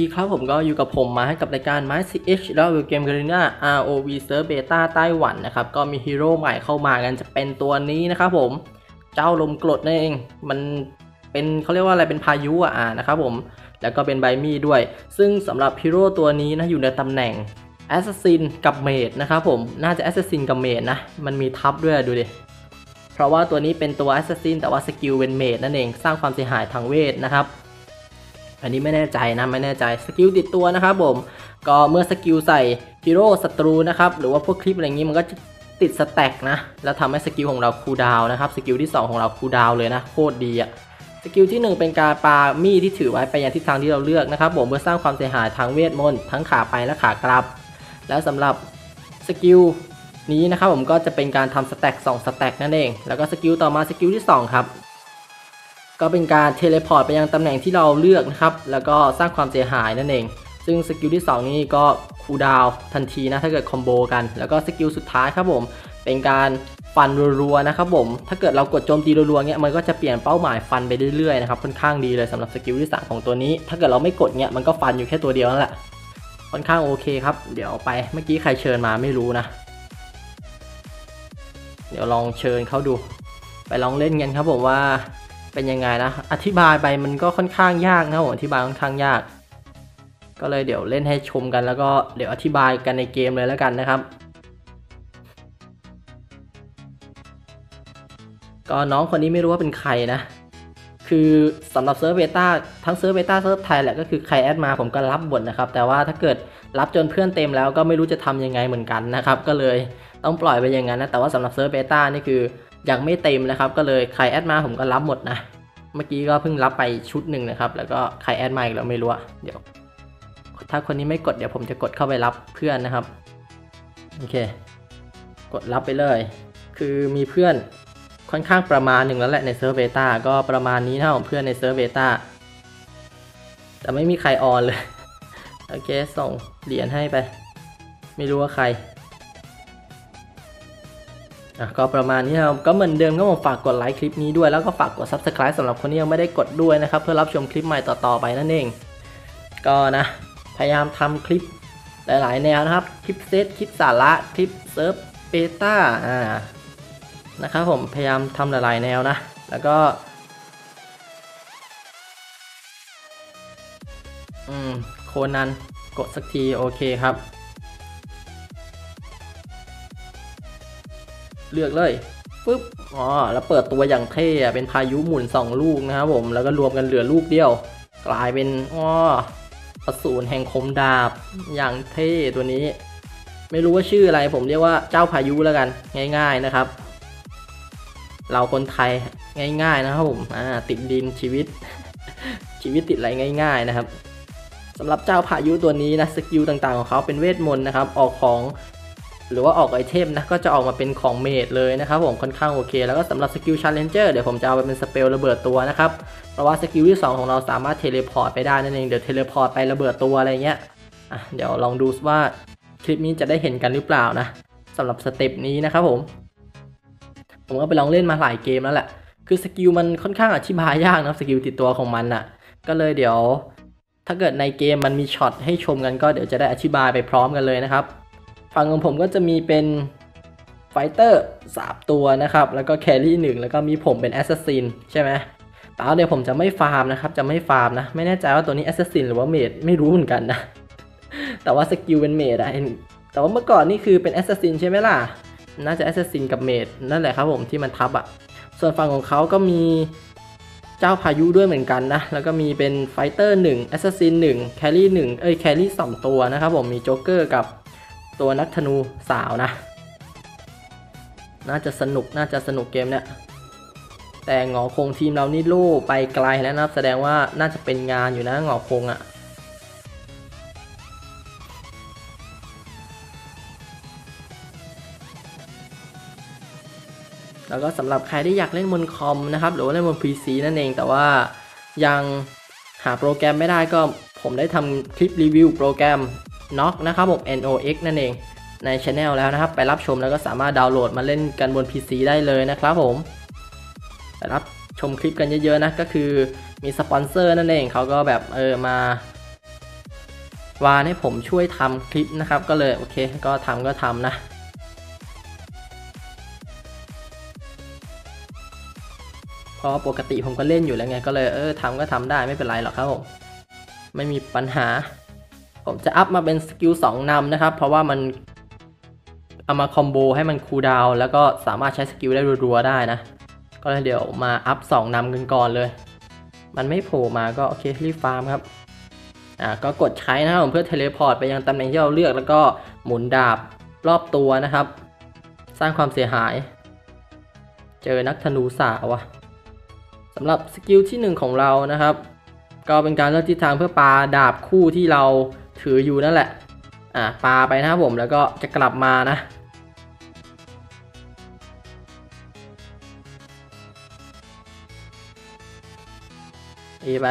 ดีครับผมก็อยู่กับผมมาให้กับรายการ m y CH แล้ววิวเกมการีนา ROV Server Beta ไต้หวันนะครับ ก็มีฮีโร่ใหม่เข้ามากันจะเป็นตัวนี้นะครับผมเจ้าลมกรดนั่นเอง มันเป็นเขาเรียกว่าอะไรเป็นพายุอะนะครับผม แล้วก็เป็นไบมี่ด้วย ซึ่งสำหรับฮีโร่ตัวนี้นะอยู่ในตำแหน่ง Assassin กับเมดนะครับผมน่าจะ Assassin กับเมดนะ มันมีทับด้วยดูดิเพราะว่าตัวนี้เป็นตัว Assassin แต่ว่าสกิลเป็นเมดนั่นเองสร้างความเสียหายทางเวทนะครับ อันนี้ไม่แน่ใจนะไม่แน่ใจสกิลติดตัวนะครับผมก็เมื่อสกิลใส่ฮีโร่ศัตรูนะครับหรือว่าพวกคลิปอะไรอย่างนี้มันก็จะติดสแต็กนะแล้วทำให้สกิลของเราคูลดาวนะครับสกิลที่ 2 ของเราคูลดาวเลยนะโคตรดีอะสกิลที่ 1 เป็นการปามีดที่ถือไว้ไปยังทิศทางที่เราเลือกนะครับผมเพื่อสร้างความเสียหายทางเวทมนต์ทั้งขาไปและขากลับ แล้วสำหรับสกิลนี้นะครับผมก็จะเป็นการทำสแต็ก2สแต็กนั่นเอง แล้วก็สกิลต่อมาสกิลที่ 2 ครับ ก็เป็นการเทเลพอร์ตไปยังตำแหน่งที่เราเลือกนะครับ แล้วก็สร้างความเสียหายนั่นเอง ซึ่งสกิลที่ 2 นี้ก็คูดาวทันทีนะ ถ้าเกิดคอมโบกัน แล้วก็สกิลสุดท้ายครับผม เป็นการฟันรัวๆนะครับผม ถ้าเกิดเรากดโจมตีรัวๆเงี้ย มันก็จะเปลี่ยนเป้าหมายฟันไปเรื่อยๆนะครับ ค่อนข้างดีเลยสำหรับสกิลที่3ของตัวนี้ ถ้าเกิดเราไม่กดเงี้ย มันก็ฟันอยู่แค่ตัวเดียวนั่นแหละ ค่อนข้างโอเคครับ เดี๋ยวไป เมื่อกี้ใครเชิญมาไม่รู้นะ เดี๋ยวลองเชิญเขาดู ไปลองเล่นกันครับผมว่า เป็นยังไงนะอธิบายไปมันก็ค่อนข้างยากนะผมอธิบายค่อนข้างยาก ก็เลยเดี๋ยวเล่นให้ชมกันแล้วก็เดี๋ยวอธิบายกันในเกมเลยแล้วกันนะครับ ก็น้องคนนี้ไม่รู้ว่าเป็นใครนะ คือสำหรับเซิร์ฟเบต้าทั้งเซิร์ฟเบต้าเซิร์ฟไทยแหละก็คือใครแอดมาผมก็รับบทนะครับ แต่ว่าถ้าเกิดรับจนเพื่อนเต็มแล้วก็ไม่รู้จะทำยังไงเหมือนกันนะครับ ก็เลยต้องปล่อยไปอย่างนั้นนะแต่ว่าสำหรับเซิร์ฟเบต้านี่คือ ยังไม่เต็มนะครับ ก็เลยใครแอดมาผมก็รับหมดนะ เมื่อกี้ก็เพิ่งรับไปชุดหนึ่งนะครับ แล้วก็ใครแอดมาอีกแล้วไม่รู้เดี๋ยว ถ้าคนนี้ไม่กดเดี๋ยวผมจะกดเข้าไปรับเพื่อนนะครับ โอเค กดรับไปเลย คือมีเพื่อนค่อนข้างประมาณหนึ่งแล้วแหละในเซิร์ฟเบต้าก็ประมาณนี้นะของเพื่อนในเซิร์ฟเบต้าแต่ไม่มีใครออนเลย โอเค ส่งเหรียญให้ไป ไม่รู้ว่าใคร อะก็ประมาณนี้ครับก็เหมือนเดิมก็ผมฝากกดไลค์คลิปนี้ด้วยแล้วก็ฝากกด Subscribe สำหรับคนที่ยังไม่ได้กดด้วยนะครับเพื่อรับชมคลิปใหม่ต่อๆไปนั่นเอง ก็นะพยายามทำคลิปหลายๆแนวนะครับคลิปเซตคลิปสาระคลิปเซิร์ฟเบต้าอ่านะครับผมพยายามทำหลายๆแนวนะ แล้วก็อืมโคนันกดสักทีโอเคครับ เลือกเลยปึ๊บอ๋อแล้วเปิดตัวอย่างเท่เป็นพายุหมุน 2 ลูกนะครับผมแล้วก็รวมกันเหลือลูกเดียว กลายเป็นอ๋ออสูรแห่งคมดาบอย่างเท่ตัวนี้ ไม่รู้ว่าชื่ออะไรผมเรียกว่าเจ้าพายุแล้วกันง่าย ๆนะครับ เราคนไทยง่าย ๆ นะครับผมอ่าติดดินชีวิต ชีวิตติดอะไรง่าย ๆ นะครับสำหรับเจ้าพายุตัวนี้นะสกิลต่างๆของเขาเป็นเวทมนต์นะครับ ออกของ หรือว่าออกไอเทมนะก็จะออกมาเป็นของเมดเลยนะครับผมค่อนข้างโอเค แล้วก็สำหรับสกิลชาร์เลนเจอร์เดี๋ยวผมจะเอาไปเป็นสเปลระเบิดตัวนะครับเพราะว่าสกิลที่ 2 ของเราสามารถเทเลพอร์ตไปได้นั่นเองเดี๋ยวเทเลพอร์ตไประเบิดตัวอะไรเงี้ยอะเดี๋ยวลองดูว่าคลิปนี้จะได้เห็นกันหรือเปล่านะสำหรับสเต็ปนี้นะครับผม ผมก็ไปลองเล่นมาหลายเกมแล้วแหละคือสกิลมันค่อนข้างอธิบายยากนะสกิลติดตัวของมันอะ ก็เลยเดี๋ยว ถ้าเกิดในเกมมันมีช็อตให้ชมกันก็เดี๋ยวจะได้อธิบายไปพร้อมกันเลยนะครับ ฝั่งของผมก็จะมีเป็นไฟเตอร์สามตัวนะครับ แล้วก็แครี่หนึ่งแล้วก็มีผมเป็นแอสซัสซินใช่ไหมแต่ว่าเดี๋ยวผมจะไม่ฟาร์มนะครับ จะไม่ฟาร์มนะ ไม่แน่ใจว่าตัวนี้แอสซัสซินหรือว่าเมดไม่รู้เหมือนกันนะ แต่ว่าสกิลเป็นเมดอะแต่ว่าเมื่อก่อนนี่คือเป็นแอสซัสซินใช่ไหมล่ะ น่าจะแอสซัสซินกับเมดนั่นแหละครับผมที่มันทับอะส่วนฝั่งของเขาก็มีเจ้าพายุด้วยเหมือนกันนะ แล้วก็มีเป็นไฟเตอร์หนึ่งแอสซัสซินหนึ่งแครี่หนึ่งเอ้ยแครี่สองตัวนะครับผมมีโจ๊กเกอร์กับ ตัวนักธนูสาวนะ น่าจะสนุกน่าจะสนุกเกมเนี่ยแต่หงอคงทีมเรานี่ลู่ไปไกลแล้วนะครับ แสดงว่าน่าจะเป็นงานอยู่นะหงอคงอะ่ะแล้วก็สำหรับใครที่อยากเล่นบนคอมนะครับ หรือว่าเล่นบน PC นั่นเอง แต่ว่ายังหาโปรแกรมไม่ได้ก็ผมได้ทำคลิปรีวิวโปรแกรม NOX นะครับผม NOX นั่นเองในช anel แล้วนะครับ ไปรับชมแล้วก็สามารถดาวน์โหลดมาเล่นกันบน PC ได้เลยนะครับผมไปรับชมคลิปกันเยอะๆนะก็คือมีสปอนเซอร์นั่นเองเขาก็แบบเออมาวานให้ผมช่วยทำคลิปนะครับ ก็เลยโอเคก็ทำก็ทำนะเพราะปกติผมก็เล่นอยู่แล้วไงก็เลยเออทำก็ทำได้ไม่เป็นไรหรอกครับผมไม่มีปัญหา ผมจะอัพมาเป็นสกิล2นำนะครับ เพราะว่ามันเอามาคอมโบให้มันคูลดาวน์แล้วก็สามารถใช้สกิลได้รัวๆได้นะ ก็เลยเดี๋ยวมาอัพ2นำกันก่อนเลย มันไม่โผล่มาก็โอเครีบฟาร์มครับอ่าก็กดใช้นะครับผมเพื่อเทเลพอร์ตไปยังตำแหน่งที่เราเลือกแล้วก็หมุนดาบรอบตัวนะครับ สร้างความเสียหาย เจอนักธนูสาวะสำหรับสกิลที่ 1 ของเรานะครับ ก็เป็นการเลือกทิศทางเพื่อปาดาบคู่ที่เรา ถืออยู่นั่นแหละ อ่าปาไปนะครับผมแล้วก็จะกลับมานะตีไป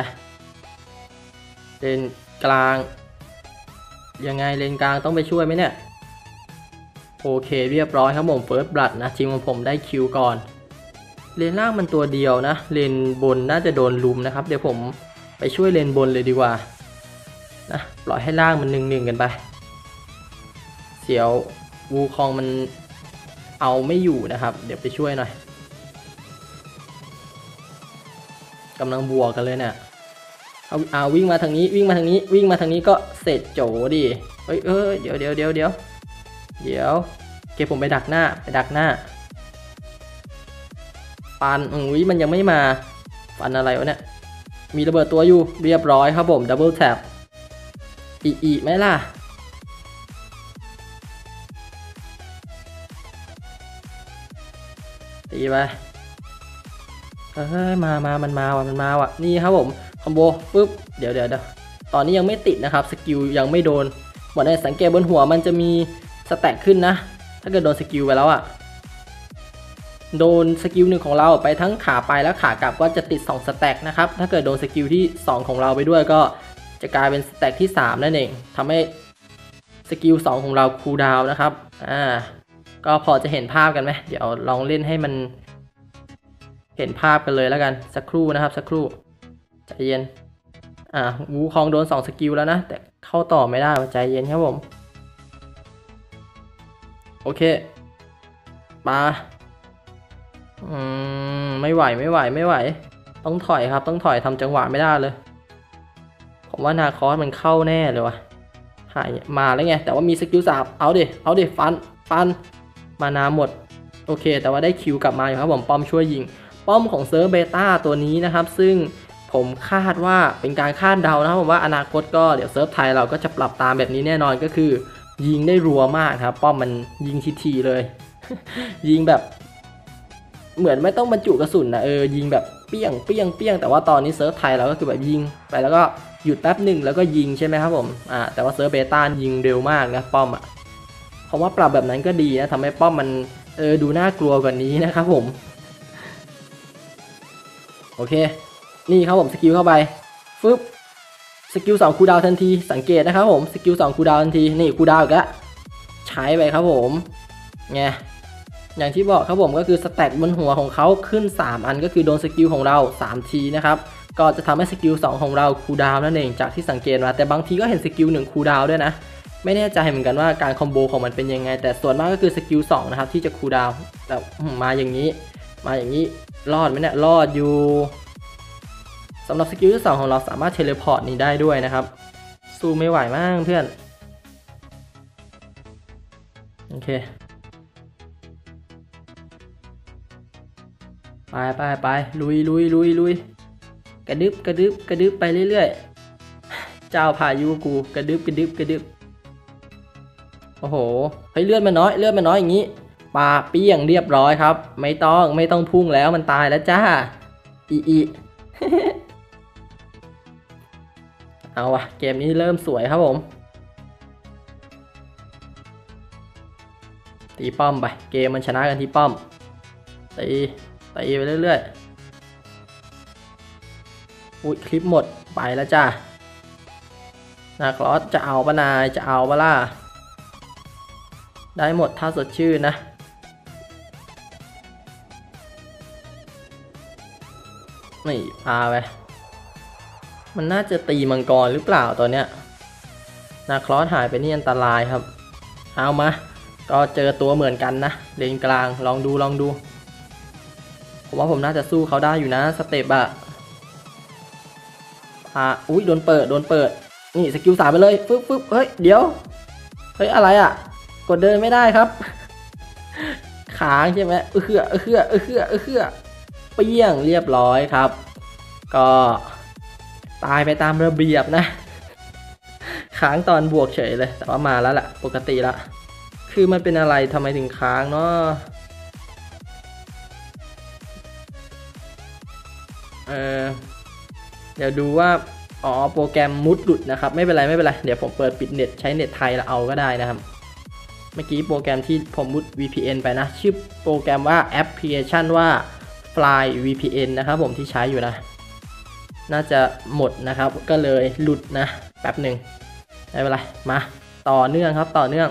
เลนกลาง ยังไงเลนกลางต้องไปช่วยไหมเนี่ย โอเคเรียบร้อยครับผมเฟิร์สบลัดนะทีมของผมได้คิวก่อน เลนล่างมันตัวเดียวนะ เลนบนน่าจะโดนลุมนะครับ เดี๋ยวผมไปช่วยเลนบนเลยดีกว่า นะปล่อยให้ล่างมันหนึ่งหนึ่งกันไป เสียววูคองมันเอาไม่อยู่นะครับ เดี๋ยวไปช่วยหน่อยกำลังบวกกันเลยเนี่ยเอาเอาวิ่งมาทางนี้วิ่งมาทางนี้วิ่งมาทางนี้ก็เสร็จโจดิเฮ้ยเออเดี๋ยวเดี๋ยวเดี๋ยวเดี๋ยวเดี๋ยวเก็บผมไปดักหน้าไปดักหน้าปันอุ้ยมันยังไม่มาปันอะไรวะเนี่ยมีระเบิดตัวอยู่เรียบร้อยครับผมดับเบิลแท็บ อีอีไหมล่ะ ตีไปเฮ้ยมามามันมาว่ะ มันมาว่ะ นี่ครับผม คอมโบปุ๊บ เดี๋ยวเดี๋ยวเดี๋ยวตอนนี้ยังไม่ติดนะครับ สกิลยังไม่โดนหมดในสังเกตบนหัวมันจะมีสแต็กขึ้นนะ ถ้าเกิดโดนสกิลไปแล้วอะโดนสกิลหนึ่งของเราไปทั้งขาไปและขากลับก็จะติด 2 สแต็กนะครับ ถ้าเกิดโดนสกิลที่ 2 ของเราไปด้วยก็ จะกลายเป็นสแต็กที่ 3 นั่นเองทำให้สกิล2ของเราคูลดาวนะครับ อ่า ก็พอจะเห็นภาพกันไหม เดี๋ยวลองเล่นให้มัน เห็นภาพกันเลยแล้วกัน สักครู่นะครับ สักครู่ ใจเย็น อ่า วูคองโดน 2 สกิลแล้วนะ แต่เข้าต่อไม่ได้ ใจเย็นครับผม โอเคปาอืม ไม่ไหว ไม่ไหว ไม่ไหว ต้องถอยครับ ต้องถอยทำจังหวะไม่ได้เลย ผมว่านาคอสมันเข้าแน่เลยวะหายมาแล้วไง แต่ว่ามีสกิลสามเอาดิเอาดิฟัน ฟัน มานาหมด โอเค แต่ว่าได้คิวกลับมาอยู่ครับผมป้อมช่วยยิง ป้อมของเซิร์ฟเบต้าตัวนี้นะครับ ซึ่งผมคาดว่าเป็นการคาดเดานะครับผมว่าอนาคตก็เดี๋ยวเซิร์ฟไทยเราก็จะปรับตามแบบนี้แน่นอนก็คือ ยิงได้รัวมากครับ ป้อมมันยิงทีๆเลย ยิงแบบ เหมือนไม่ต้องบรรจุกระสุนนะเออยิงแบบ เปี้ยงเปี้ยงเปี้ยงแต่ว่าตอนนี้เซิร์ฟไทยเราก็คือแบบยิงไปแล้วก็หยุดแป๊บหนึ่งแล้วก็ยิงใช่ไหมครับผมอ่าแต่ว่าเซิร์ฟเบต้ายิงเร็วมากนะป้อมอะเพราะว่าปรับแบบนั้นก็ดีนะทำให้ป้อมมันเออดูน่ากลัวกว่านี้นะครับผม โอเค นี่ครับผมสกิลเข้าไปฟึบสกิล2คูดาวทันทีสังเกตนะครับผมสกิล2คูดาวทันทีนี่คูดาวอีกแล้วใช้ไปครับผมไง อย่างที่บอกครับผมก็คือสแต็กบนหัวของเขาขึ้น 3 อันก็คือโดนสกิลของเรา 3 ทีนะครับก็จะทำให้สกิล2ของเราคูลดาวน์นั่นเองจากที่สังเกตมาแต่บางทีก็เห็นสกิล1คูลดาวน์ด้วยนะ ไม่แน่ใจเหมือนกันว่าการคอมโบของมันเป็นยังไง แต่ส่วนมากก็คือสกิล2นะครับที่จะคูลดาวน์แบบมาอย่างนี้ มาอย่างนี้รอดไหมเนี่ยรอดอยู่สำหรับสกิลที่2ของเราสามารถเทเลพอร์ตนี้ได้ด้วยนะครับสู้ไม่ไหวมากเพื่อนโอเค ไปไปไปลุยลุยลุยลุยกระดึบกระดึบกระดึบไปเรื่อยๆ เจ้าพายุกูกระดึบกระดึบกระดึบโอ้โหเฮ้ยเลือดมันน้อยเลือดมันน้อยอย่างนี้ปาเปี้ยงเรียบร้อยครับ ไม่ต้องไม่ต้องพุ่งแล้วมันตายแล้วจ้าอีอีเอาวะเกมนี้เริ่มสวยครับผมตีป้อมไป เกมมันชนะกันที่ป้อมตี ตีไปเรื่อยๆอุ้ยคลิปหมดไปแล้วจ้านาคลอสจะเอาปะนายจะเอาปะล่ะได้หมดถ้าสดชื่นนะนี่พาไปมันน่าจะตีมังกรหรือเปล่าตอนเนี้ยนาคลอสหายไปนี่อันตรายครับ เอามา ก็เจอตัวเหมือนกันนะเลนกลางลองดูลองดู ผมว่าผมน่าจะสู้เขาได้อยู่นะสเต็ปอะอะอุ้ยโดนเปิดโดนเปิด นี่สกิลสามไปเลยฟึ๊บฟึบเฮ้ยเดี๋ยว เฮ้ยอะไรอะกดเดินไม่ได้ครับค้างใช่ไหมเออเฮือเออเฮือเออเฮือเออเฮือเปี้ยงเรียบร้อยครับ ก็ตายไปตามระเบียบนะ ค้างตอนบวกเฉยเลย แต่ว่ามาแล้วแหละปกติละ คือมันเป็นอะไรทำไมถึงค้างเนาะ เออเดี๋ยวดูว่าอ๋อโปรแกรมมุดหลุดนะครับ ไม่เป็นไรไม่เป็นไร เดี๋ยวผมเปิดปิดเน็ตใช้เน็ตไทยแล้วเอาก็ได้นะครับ เมื่อกี้โปรแกรมที่ผมมุด VPN ไปนะ ชื่อโปรแกรมว่าแอปพลิเคชันว่า Fly VPN นะครับผมที่ใช้อยู่นะ น่าจะหมดนะครับก็เลยหลุดนะแป๊บหนึ่งไม่เป็นไรมาต่อเนื่องครับต่อเนื่อง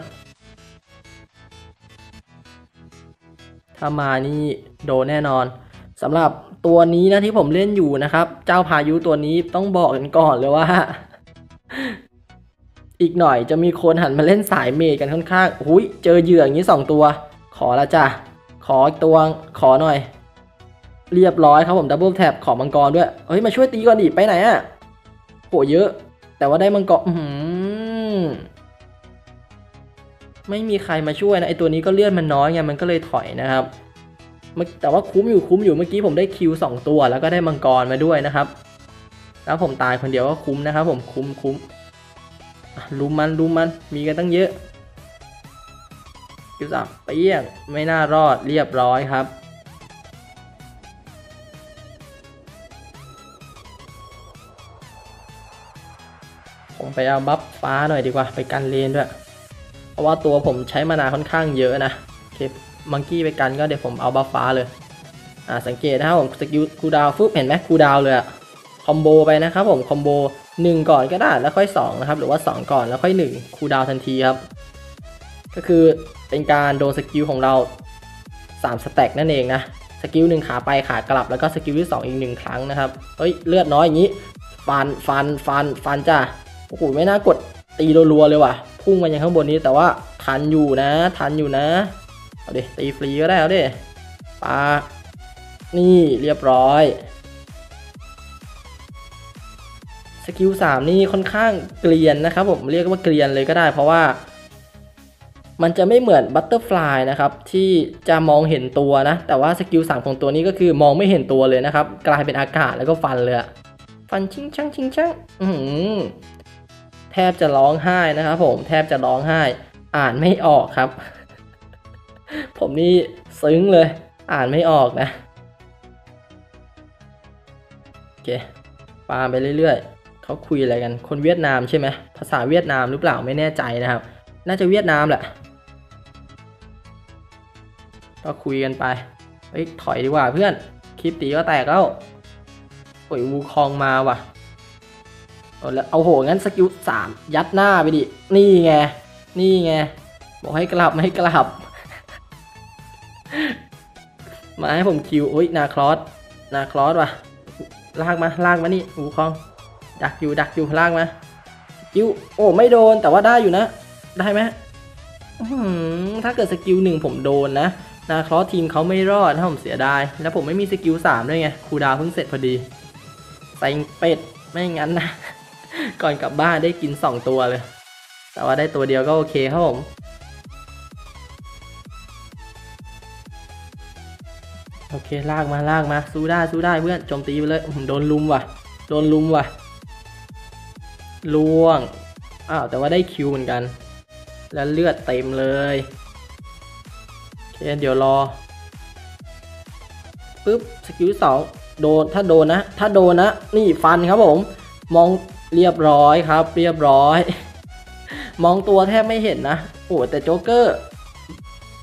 ถ้ามานี่โดนแน่นอน สำหรับตัวนี้นะที่ผมเล่นอยู่นะครับ เจ้าพายุตัวนี้ต้องบอกกันก่อนเลยว่า อีกหน่อยจะมีคนหันมาเล่นสายเมดกันค่อนข้างหุยเจอเหยื่ออย่างนี้ 2 ตัว ขอละจ้ะ ขออีกตัวขอหน่อย เรียบร้อยครับผมดับเบิลแท็บขอมังกรด้วย เฮ้ย มาช่วยตีก่อนดิไปไหนอะโหเยอะ แต่ว่าได้มังกรอื้อหือไม่มีใครมาช่วยนะไอตัวนี้ก็เลื่อนมันน้อยไงมันก็เลยถอยนะครับ แต่ว่าคุ้มอยู่คุ้มอยู่เมื่อกี้ผมได้คิวสองตัว แล้วก็ได้มังกรมาด้วยนะครับ แล้วผมตายคนเดียวก็คุ้มนะครับ ผมคุ้มคุ้มลุมมันลุมมันมีกันตั้งเยอะคิวสามเปี้ยงไม่น่ารอดเรียบร้อยครับผมไปเอาบัฟฟ้าหน่อยดีกว่าไปกันเลนด้วย เพราะว่าตัวผมใช้มานาค่อนข้างเยอะนะโอเค มังกี้ไปกันก็เดี๋ยวผมเอาบัฟฟ้าเลย อ่าสังเกตนะครับผมสกิลคูดาวฟึบเห็นไหมคูดาวเลยอะคอมโบไปนะครับผมคอมโบ1 ก่อนก็ได้แล้วค่อย 2 นะครับ หรือว่า 2 ก่อนแล้วค่อย 1 คูดาวทันทีครับ ก็คือเป็นการโดนสกิลของเรา 3 สแต็กนั่นเองนะสกิลหนึ่งขาไปขากลับแล้วก็สกิลที่ 2 อีกหนึ่งครั้งนะครับเฮ้ยเลือดน้อยอย่างนี้ฟันฟันฟันฟันจ้าโอ้โหไม่น่ากดตีรัวๆเลยว่ะ พุ่งมายังข้างบนนี้แต่ว่าทันอยู่นะ ทันอยู่นะ เอาดิตีฟรีก็ได้เอาดิปานี่เรียบร้อย สกิล3นี่ค่อนข้างเกลียนนะครับผมเรียกว่าเกลียนเลยก็ได้ เพราะว่า มันจะไม่เหมือนบัตเตอร์ฟลายนะครับ ที่จะมองเห็นตัวนะ แต่ว่าสกิล3ของตัวนี้ก็คือมองไม่เห็นตัวเลยนะครับ กลายเป็นอากาศแล้วก็ฟันเลยฟันชิงช่างชิงช่างอืแทบจะร้องไห้นะครับผมแทบจะร้องไห้ อ่านไม่ออกครับ ผมนี่ซึ้งเลย อ่านไม่ออกนะ โอเคปาไปเรื่อยๆ เขาคุยอะไรกัน คนเวียดนามใช่ไหม ภาษาเวียดนามหรือเปล่าไม่แน่ใจนะครับ น่าจะเวียดนามแหละ ก็คุยกันไป เฮ้ย ถอยดีกว่าเพื่อน คลิปตีก็แตกแล้วโอ้ยวูคองมาว่ะเอาแล้วเอาโห งั้นสกิลสามยัดหน้าไปดิ นี่ไง นี่ไง บอกให้กลับไม่ให้กลับ มาให้ผมคิวโอ้ยนาคลอสนาคลอสว่ะลากมาลากมานี่หูคองดักอยู่ดักอยู่ลากมาคิวโอ้ไม่โดนแต่ว่าได้อยู่นะ ได้ไหมอื้อหือถ้าเกิดสกิลหนึ่งผมโดนนะนาคลอสทีมเขาไม่รอดถ้าผมเสียดาย แล้วผมไม่มีสกิลสามด้วยไงครูดาวเพิ่งเสร็จพอดีใส่เป็ดไม่งั้นนะ ก่อนกลับบ้านได้กินสองตัวเลย แต่ว่าได้ตัวเดียวก็โอเคครับผม คลากมาลากมาสู้ได้สู้ได้เพื่อนโจมตีไปเลยอื้อหือโดนลุมว่ะ โดนลุมว่ะล่วงอ้าวแต่ว่าได้คิวเหมือนกัน แล้วเลือดเต็มเลยโอเคเดี๋ยวรอปึ๊บสกิลสองโดนถ้าโดนนะ ถ้าโดนนะนี่ฟันครับผม มองเรียบร้อยครับ เรียบร้อย มองตัวแทบไม่เห็นนะโอ้แต่โจ๊กเกอร์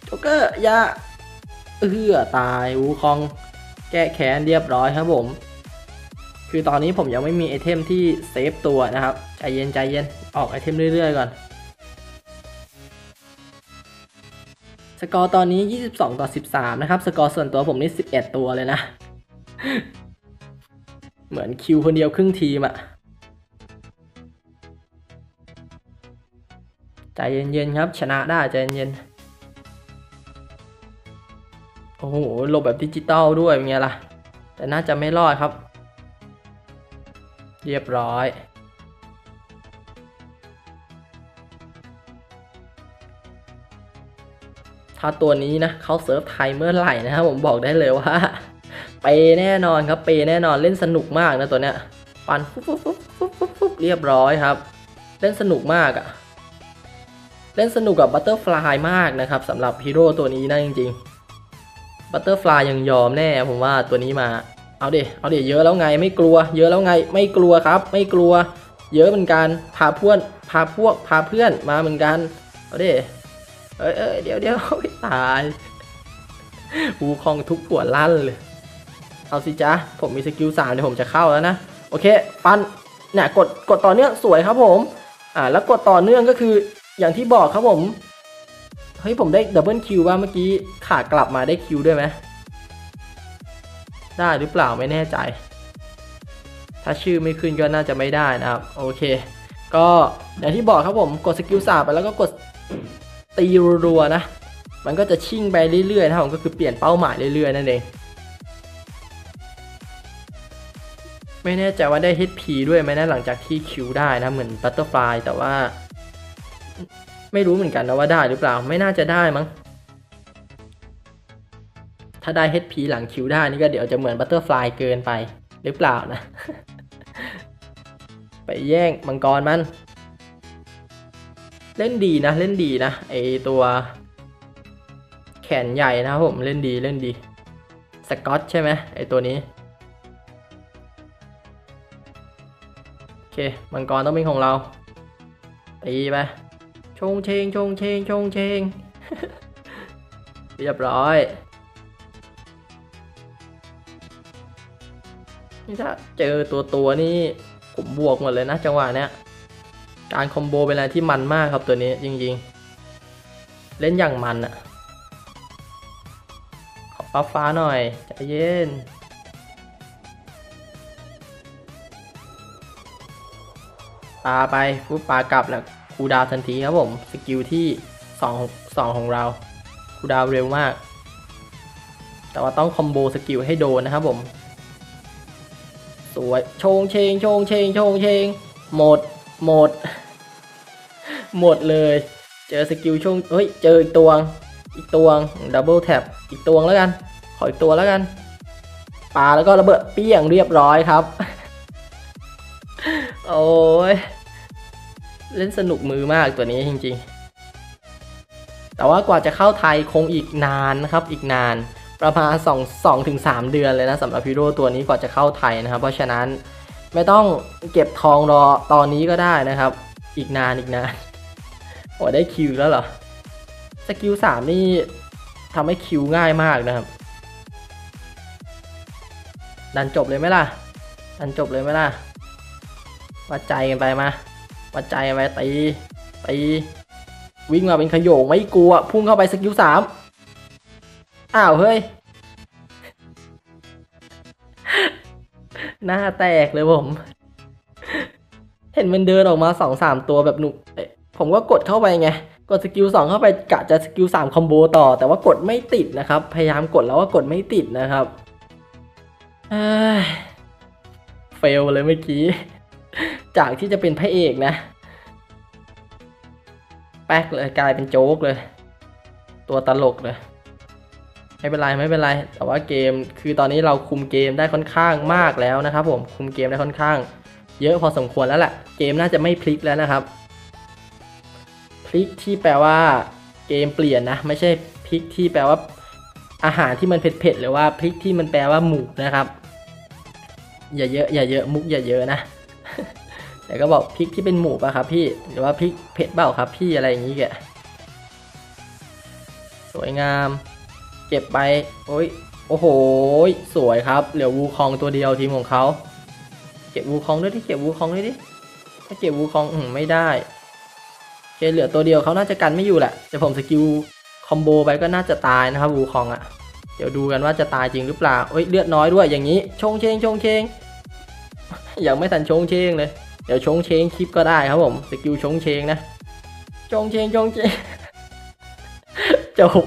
โจ๊กเกอร์อย่า เอื้อตายวูคองแก้แค้นเรียบร้อยครับผม คือตอนนี้ผมยังไม่มีไอเทมที่เซฟตัวนะครับ ใจเย็นใจเย็นออกไอเทมเรื่อยๆก่อน สกอร์ตอนนี้ 22 ต่อ 13 นะครับ สกอร์ส่วนตัวผมนี่ 11 ตัวเลยนะ เหมือนคิวคนเดียวครึ่งทีมอะใจเย็นๆครับ ชนะได้ใจเย็นๆ โอ้โหหลบแบบดิจิตอลด้วยเป็นไงล่ะ แต่น่าจะไม่รอดครับ เรียบร้อยถ้าตัวนี้นะเขาเซิร์ฟไทยเมื่อไหร่นะครับผมบอกได้เลยว่า เปแน่นอนครับเปแน่นอนเล่นสนุกมากนะตัวเนี้ยปันฟุ๊บฟุ๊บฟุ๊บฟุ๊บฟุ๊บฟุ๊บเรียบร้อยครับ เล่นสนุกมากอะเล่นสนุกกับบัตเตอร์ฟลายมากนะครับสำหรับฮีโร่ตัวนี้นะจริงๆ บัตเตอร์ฟลายยังยอมแน่ผมว่าตัวนี้มา เอาเดี๋เอาเดี๋เยอะแล้วไงไม่กลัว เยอะแล้วไงไม่กลัวครับ ไม่กลัว เยอะเหมือนกันพาเพื่อนพาพวกพาเพื่อนมาเหมือนกัน เอาเดี๋เอ้ยเอ้ยเดี๋ยวเดี๋ยวไม่ตายหูคองทุกปวดลั่นเลย เอาสิจ๊ะผมมีสกิลสามเดี๋ยวผมจะเข้าแล้วนะ โอเคปันเนี่ยกดกดต่อเนื่องสวยครับผม อ่าแล้วกดต่อเนื่องก็คืออย่างที่บอกครับผม ฮ้ยผมได้ดับเบิลคิวว่าเมื่อกี้ขากลับมาได้คิวด้วยไหมได้หรือเปล่าไม่แน่ใจ ถ้าชื่อไม่ขึ้นก็น่าจะไม่ได้นะครับ โอเค ก็อย่างที่บอกครับผมกดสกิลสามไปแล้วก็กดตีรัวๆนะ มันก็จะชิ่งไปเรื่อยๆนะครับผมก็คือเปลี่ยนเป้าหมายเรื่อยๆนั่นเองไม่แน่ใจว่าได้ HP ด้วยไหมนะหลังจากที่คิวได้นะเหมือน Butterfly แต่ว่า ไม่รู้เหมือนกันนะว่าได้หรือเปล่าไม่น่าจะได้มั้ง ถ้าได้ HP หลังคิวได้นี่ก็เดี๋ยวจะเหมือน Butterfly เกินไปหรือเปล่านะ ไปแย่งมังกรมัน เล่นดีนะ เล่นดีนะไอตัว แขนใหญ่นะผมเล่นดีเล่นดี สกอตใช่ไหมไอตัวนี้โอเค มังกรต้องเป็นของเราตีไป งเชงชงเชงชงเชงเรียบร้อย นี่ถ้าเจอตัวตัวนี่ผมบวกหมดเลยนะจังหวะเนี้ย การคอมโบเป็นอะไรที่มันมากครับตัวนี้จริงๆ เล่นอย่างมันอะขอฟ้าฟ้าหน่อยใจเย็นปาไปฟุบปากลับแล้ว คูดาวทันทีครับผมสกิลที่2 2ของเราคูดาวเร็วมาก แต่ว่าต้องคอมโบสกิลให้โดนนะครับผม สวยโชงเชงโชงเชงโชงเชงหมดหมด หมดเลย เจอสกิลช่วงเฮ้ยเจออีกตัวอีกตัวดับเบิลแท็บอีกตัวแล้วกัน ขออีกตัวแล้วกันปาแล้วก็ระเบิดเปี้ยงเรียบร้อยครับ โอ้ย เล่นสนุกมือมากตัวนี้จริงๆ แต่ว่ากว่าจะเข้าไทยคงอีกนานนะครับอีกนานประมาณ2 2ถึง3เดือนเลยนะสำหรับฮีโร่ตัวนี้กว่าจะเข้าไทยนะครับ เพราะฉะนั้นไม่ต้องเก็บทองรอตอนนี้ก็ได้นะครับ อีกนานอีกนานโอ้ได้คิวแล้วเหรอสกิลสามนี่ทำให้คิวง่ายมากนะครับดันจบเลยไหมล่ะดันจบเลยไหมล่ะวัดใจกันไปมา วัดใจไปตีตีวิ่งมาเป็นขยโยงไม่กลัว พุ่งเข้าไปสกิลสามอ้าวเฮ้ย หน้าแตกเลยผม เห็นมันเดินออกมาสองสามตัวแบบหนุเอ๊ะผมก็กดเข้าไปไง กดสกิลสองเข้าไปกะจะสกิลสามคอมโบต่อ แต่ว่ากดไม่ติดนะครับ พยายามกดแล้วว่ากดไม่ติดนะครับเอ้ยเฟลเลยเมื่อกี้ จากที่จะเป็นพระเอกนะ แป๊กเลยกลายเป็นโจ๊กเลย ตัวตลกเลย ไม่เป็นไรไม่เป็นไร แต่ว่าเกมคือตอนนี้เราคุมเกมได้ค่อนข้างมากแล้วนะครับผมคุมเกมได้ค่อนข้าง เยอะพอสมควรแล้วแหละเกมน่าจะไม่พลิกแล้วนะครับ พลิกที่แปลว่าเกมเปลี่ยนนะ ไม่ใช่พลิกที่แปลว่าอาหารที่มันเผ็ดๆหรือว่าพลิกที่มันแปลว่าหมูนะครับ อย่าเยอะอย่าเยอะมุกอย่าเยอะนะ แต่ก็บอกพริกที่เป็นหมูป่ะครับพี่หรือว่าพริกเผ็ดเปล่าครับพี่อะไรอย่างนี้แกสวยงาม เก็บไปโอ้ยโอ้โห สวยครับ เหลือวูคองตัวเดียวทีมของเขา เก็บวูคองด้วยดิเก็บวูคองด้วยดิถ้าเก็บวูคองอืมไม่ได้โอเคเหลือตัวเดียวเขาน่าจะกันไม่อยู่แหละแต่ผมสกิลคอมโบไปก็น่าจะตายนะครับวูคองอะ่ะ เดี๋ยวดูกันว่าจะตายจริงหรือเปล่าเอ้ยเลือดน้อยด้วยอย่างนี้ ชงเชงชงเชงยังไม่ทันชงเชงเลย เดี๋ยวชงเชงคลิปก็ได้ครับผมสกิลชงเชงนะจงเชงจงเชงจบ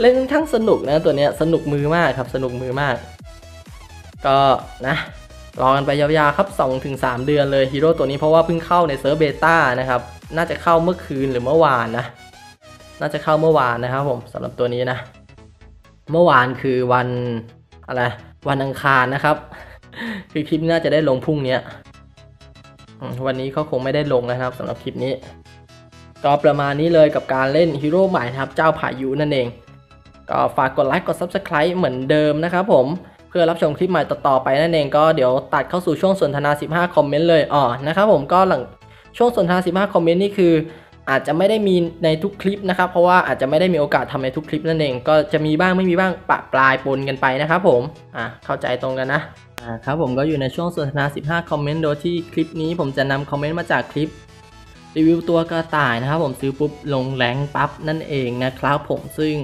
เล่นค่อนข้งสนุกนะตัวเนี้ยสนุกมือมากครับ สนุกมือมาก ก็นะรอกันไปยาวๆครับ 2-3 เดือนเลยฮีโร่ตัวนี้เพราะว่าเพิ่งเข้าในเซิร์ฟเบต้านะครับ น่าจะเข้าเมื่อคืนหรือเมื่อวานนะ น่าจะเข้าเมื่อวานนะครับผมสำหรับตัวนี้นะ เมื่อวานคือวันอะไร วันอังคารนะครับ คือคลิปน่าจะได้ลงพรุ่งนี้ วันนี้เขาคงไม่ได้ลงนะครับสำหรับคลิปนี้ ก็ประมาณนี้เลยกับการเล่นฮีโร่ใหม่นะครับ เจ้าพายุนั่นเอง ก็ฝากกดไลค์กด Subscribe เหมือนเดิมนะครับผมเพื่อรับชมคลิปใหม่ต่อๆไปนั่นเองก็เดี๋ยวตัดเข้าสู่ช่วงสนทนา 15 คอมเมนต์เลยอ๋อนะครับผมก็หลังช่วงสนทนา 15 คอมเมนต์นี่คืออาจจะไม่ได้มีในทุกคลิปนะครับ เพราะว่าอาจจะไม่ได้มีโอกาสทำในทุกคลิปนั่นเอง ก็จะมีบ้างไม่มีบ้างปะปลายปนกันไปนะครับผม อะเข้าใจตรงกันนะ ครับผมก็อยู่ในช่วงสนทนา 15 คอมเมนต์โดยที่คลิปนี้ผมจะนำคอมเมนต์มาจากคลิป รีวิวตัวกระต่ายนะครับผมซื้อปุ๊บลงแรงปั๊บนั่นเองนะครับผมซึ่ง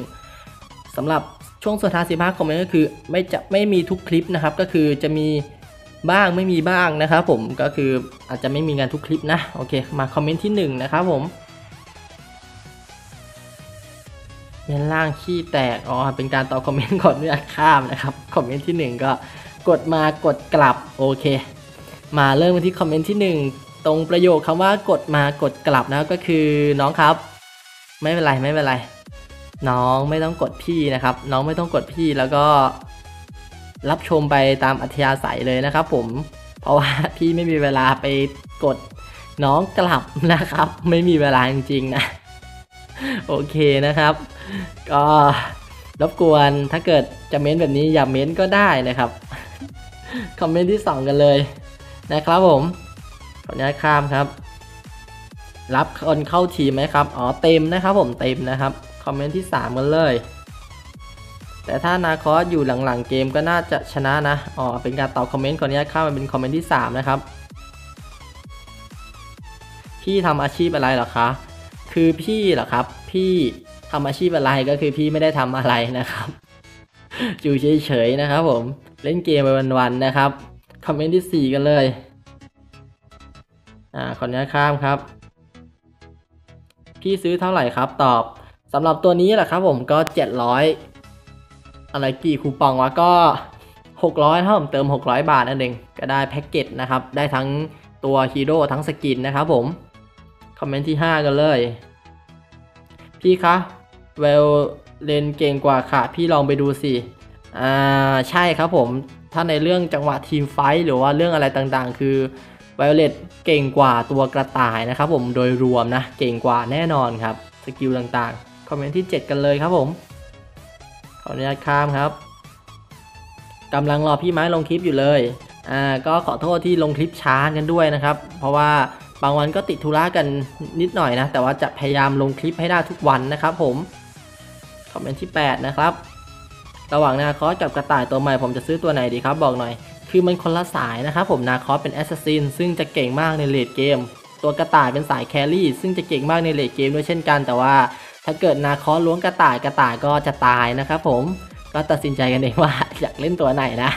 สำหรับช่วงสนทนา15 คอมเมนต์ก็คือไม่จะไม่มีทุกคลิปนะครับ ก็คือจะมีบ้างไม่มีบ้างนะครับผมก็คืออาจจะไม่มีงานทุกคลิปนะโอเคมาคอมเมนต์ที่หนึ่งนะครับผมเน้นล่างขี้แตกอ๋อเป็นการตอบคอมเมนต์ก่อนเนื้อข้ามนะครับคอมเมนต์ที่ 1 ก็ กดมากดกลับโอเค มาเริ่มกันที่คอมเมนต์ที่ 1 ตรงประโยคคำว่ากดมากดกลับนะก็คือน้องครับ ไม่เป็นไรไม่เป็นไร น้องไม่ต้องกดพี่นะครับ น้องไม่ต้องกดพี่แล้วก็ รับชมไปตามอัธยาศัยเลยนะครับ ผมเพราะว่าพี่ไม่มีเวลาไปกดน้องกลับนะครับ ไม่มีเวลาจริงๆนะโอเคนะครับ ก็รบกวนถ้าเกิดจะเม้นแบบนี้อย่าเม้นก็ได้นะครับ คอมเมนต์ที่ 2 กันเลยนะครับผมขออนุญาตข้ามครับ รับคนเข้าทีมไหมครับ อ๋อเต็มนะครับผมเต็มนะครับ คอมเมนต์ที่ 3 กันเลย แต่ถ้านาคอสอยู่หลังๆเกมก็น่าจะชนะนะ อ๋อเป็นการตอบคอมเมนต์ขออนุญาตข้ามมาเป็นคอมเมนต์ที่ 3 นะครับ พี่ทำอาชีพอะไรหรอคะ คือพี่เหรอครับ พี่ทำอาชีพอะไรก็คือพี่ไม่ได้ทำอะไรนะครับ อยู่เฉยๆนะครับผมเล่นเกมไปวันๆนะครับคอมเมนต์ที่ 4 กันเลย อ่าขออนุญาตข้ามครับ พี่ซื้อเท่าไหร่ครับตอบสำหรับตัวนี้แหละครับผมก็ 700 อะไรกี่คูปองวะก็ 600ถ้าผมเติม 600 บาทนั่นเองก็ได้แพ็กเกจนะครับ ได้ทั้งตัวฮีโร่ทั้งสกินนะครับผมคอมเมนต์ที่ 5 กันเลย พี่คะเวล เลนเก่งกว่าค่ะ พี่ลองไปดูสิ อ่า ใช่ครับผม ถ้าในเรื่องจังหวะทีมไฟท์หรือว่าเรื่องอะไรต่างๆ คือไวโอเลตเก่งกว่าตัวกระต่ายนะครับผมโดยรวมนะ เก่งกว่าแน่นอนครับ สกิลต่างๆ คอมเมนต์ที่ 7 กันเลยครับผม ขออนุญาตข้ามครับกำลังรอพี่ไม้ลงคลิปอยู่เลย อ่า ก็ขอโทษที่ลงคลิปช้ากันด้วยนะครับ เพราะว่าบางวันก็ติดธุระกันนิดหน่อยนะ แต่ว่าจะพยายามลงคลิปให้ได้ทุกวันนะครับผม อมเมนต์ที่ 8 นะครับ ระหว่างนาคอสกับกระต่ายตัวใหม่ผมจะซื้อตัวไหนดีครับ บอกหน่อย คือมันคนละสายนะครับผมนาคอสเป็นแอสซัสซินซึ่งจะเก่งมากในเลดเกม ตัวกระต่ายเป็นสายแครี่ซึ่งจะเก่งมากในเลดเกมด้วยเช่นกัน แต่ว่าถ้าเกิดนาคอสล้วงกระต่ายกระต่ายก็จะตายนะครับผม ก็ตัดสินใจกันเองว่าอยากเล่นตัวไหนนะ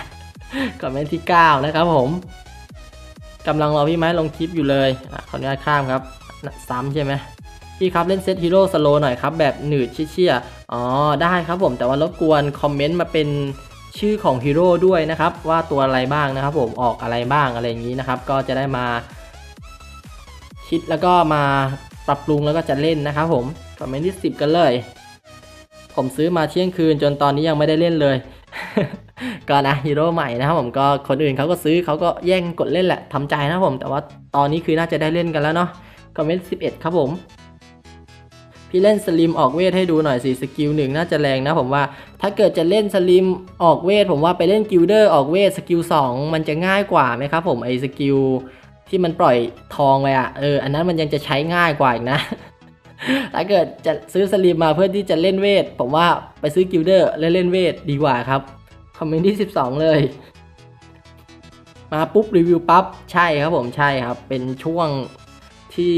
คอมเมนต์ที่ 9 นะครับผมกำลังรอพี่ไม้ลงคลิปอยู่เลยอขออนุญาตข้ามครับซ้ำใช่ไหม พี่ครับเล่นเซตฮีโร่สโลหน่อยครับ แบบหนืดเชี่ยๆอ๋อได้ครับผมแต่ว่ารบกวนคอมเมนต์มาเป็นชื่อของฮีโร่ด้วยนะครับ ว่าตัวอะไรบ้างนะครับ ผมออกอะไรบ้างอะไรอย่างนี้นะครับ ก็จะได้มา คิดแล้วก็มาปรับปรุงแล้วก็จะเล่นนะครับ ผมคอมเมนต์ที่10 กันเลย ผมซื้อมาเที่ยงคืนจนตอนนี้ยังไม่ได้เล่นเลยก็นะฮีโร่ใหม่นะครับผมก็คนอื่นเขาก็ซื้อเขาก็แย่งกดเล่นแหละทำใจนะครับผม แต่ว่าตอนนี้คือน่าจะได้เล่นกันแล้วเนาะคอมเมนต์11 ครับผม พี่เล่นสลิมออกเวทให้ดูหน่อยสิสกิลหนึ่งน่าจะแรงนะผมว่า ถ้าเกิดจะเล่นสลิมออกเวท ผมว่าไปเล่นกิลเดอร์ออกเวทสกิล2มันจะง่ายกว่าไหมครับผมไอสกิลที่มันปล่อยทองเลยอะเอออันนั้นมันยังจะใช้ง่ายกว่าอีกนะ ถ้าเกิดจะซื้อสลิมมาเพื่อที่จะเล่นเวท ผมว่าไปซื้อกิลเดอร์แล้วเล่นเวทดีกว่าครับคอมเมนต์ที่ 12 เลยมาปุ๊บรีวิวปั๊บใช่ครับผมใช่ครับ เป็นช่วงที่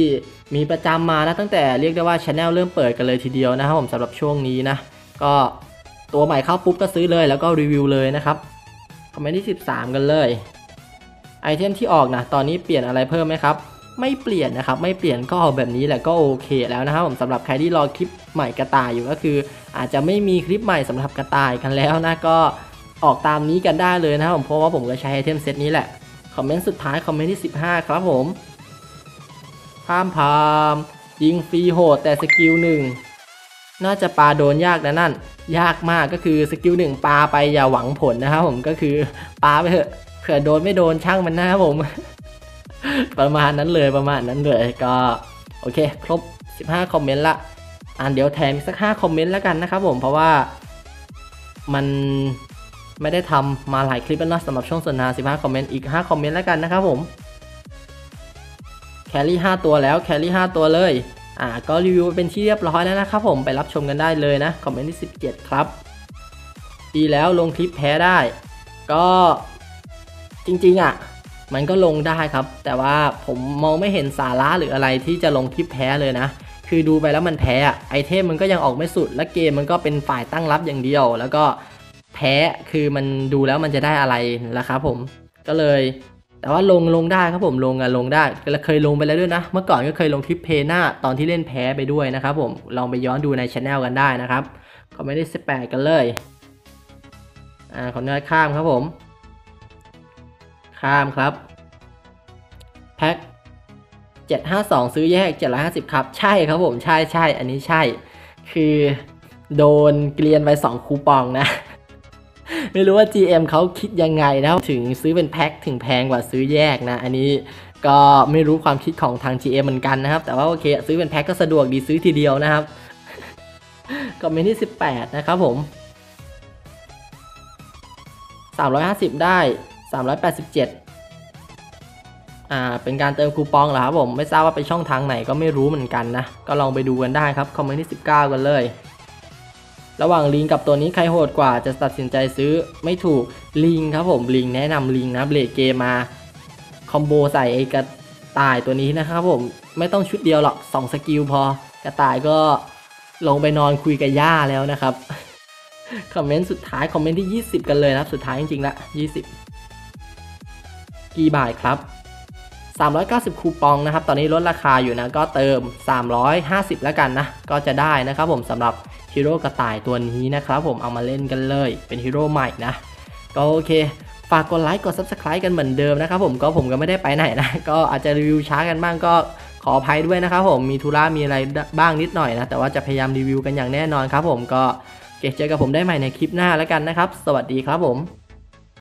มีประจำมานะตั้งแต่เรียกได้ว่าช anel เริ่มเปิดกันเลยทีเดียวนะครับผมสำหรับช่วงนี้นะ ก็ตัวใหม่เข้าปุ๊บก็ซื้อเลยแล้วก็รีวิวเลยนะครับคอมเมนต์ที่ 13 กันเลยไอเทมที่ออกนะตอนนี้เปลี่ยนอะไรเพิ่มไหมครับ ไม่เปลี่ยนนะครับ ไม่เปลี่ยนก็เอาแบบนี้แหละก็โอเคแล้วนะครับผมสำหรับใครที่รอคลิปใหม่กระต่ายอยู่ก็คือ อาจจะไม่มีคลิปใหม่สำหรับกระต่ายกันแล้วนะก็ออกตามนี้กันได้เลยนะครับผมเพราะว่าผมก็ใช้ไอเทมเซตนี้แหละคอมเมนต์สุดท้ายคอมเมนต์ที่ 15 ครับผม พามพาม ยิงฟรีโหดแต่สกิลหนึ่งน่าจะปาโดนยากนะนั่น ยากมากก็คือสกิลหนึ่งปาไปอย่าหวังผลนะครับผมก็คือปาไปเถอะเผื่อโดนไม่โดนช่างมันนะครับผม ประมาณนั้นเลยประมาณนั้นเลยก็โอเค ครบ 15 คอมเมนต์ละอ่านเดี๋ยวแถมอีกสัก 5 คอมเมนต์แล้วกันนะครับผมเพราะว่ามันไม่ได้ทำมาหลายคลิปแล้วนะสำหรับช่วงสนทนา 15 คอมเมนต์อีก 5 คอมเมนต์แล้วกันนะครับผม แครี่5ตัวแล้วแครี่5ตัวเลยอ่าก็รีวิวเป็นที่เรียบร้อยแล้วนะครับผมไปรับชมกันได้เลยนะคอมเมนต์ที่ 17 ครับ ดีแล้วลงคลิปแพ้ได้ ก็จริงๆอะมันก็ลงได้ครับ แต่ว่าผมมองไม่เห็นสาระหรืออะไรที่จะลงคลิปแพ้เลยนะ คือดูไปแล้วมันแพ้อะไอเทมมันก็ยังออกไม่สุด และเกมมันก็เป็นฝ่ายตั้งรับอย่างเดียว แล้วก็แพ้คือมันดูแล้วมันจะได้อะไรล่ะครับผมก็เลย แต่ว่าลงลงได้ครับผมลงอะลงได้เคยลงไปแล้วด้วยนะ เมื่อก่อนก็เคยลงคลิปเพหน้าตอนที่เล่นแพ้ไปด้วยนะครับผมลองไปย้อนดูในช anel กันได้นะครับก็ไม่ได้สแปดกันเลยอ่าขออนุญาตข้ามครับผม ข้ามครับแพ็ค752 ซื้อแยก 750 ครับ ใช่ครับผม ใช่ใช่ อันนี้ใช่ คือโดนเกลียนไป 2 คูปองนะ ไม่รู้ว่า GM เขาคิดยังไงนะถึงซื้อเป็นแพ็คถึงแพงกว่าซื้อแยกนะ อันนี้ก็ไม่รู้ความคิดของทาง GM เหมือนกันนะครับ แต่ว่าโอเค ซื้อเป็นแพ็คก็สะดวกดีซื้อทีเดียวนะครับก็เมนที่ 18 นะครับผม 350 ได้ 387 อ่า เป็นการเติมคูปองเหรอครับผม ไม่ทราบว่าเป็นช่องทางไหนก็ไม่รู้เหมือนกันนะ ก็ลองไปดูกันได้ครับ คอมเมนต์ที่ 19 กันเลย ระหว่างลิงกับตัวนี้ใครโหดกว่าจะตัดสินใจซื้อไม่ถูกลิงครับผมลิงแนะนำลิงนะเบรกเกมมาคอมโบใส่ไอ้กระต่ายตัวนี้นะครับผมไม่ต้องชุดเดียวหรอก2สกิลพอกระต่ายก็ลงไปนอนคุยกับย่าแล้วนะครับคอมเมนต์สุดท้ายคอมเมนต์ที่ 20 กันเลยนะสุดท้ายจริงๆละ20 กี่บาทครับ 390 คูปองนะครับ ตอนนี้ลดราคาอยู่นะ ก็เติม 350 แล้วกันนะ ก็จะได้นะครับผมสำหรับฮีโร่กระต่ายตัวนี้นะครับผม เอามาเล่นกันเลย เป็นฮีโร่ใหม่นะ ก็โอเค ฝากกดไลค์ กด Subscribe กันเหมือนเดิมนะครับผม ก็ผมก็ไม่ได้ไปไหนนะ ก็อาจจะรีวิวช้ากันบ้างก็ขออภัยด้วยนะครับผม มีธุระ มีอะไรบ้างนิดหน่อยนะ แต่ว่าจะพยายามรีวิวกันอย่างแน่นอนครับผม ก็เจอกับผมได้ใหม่ในคลิปหน้าแล้วกันนะครับ สวัสดีครับผม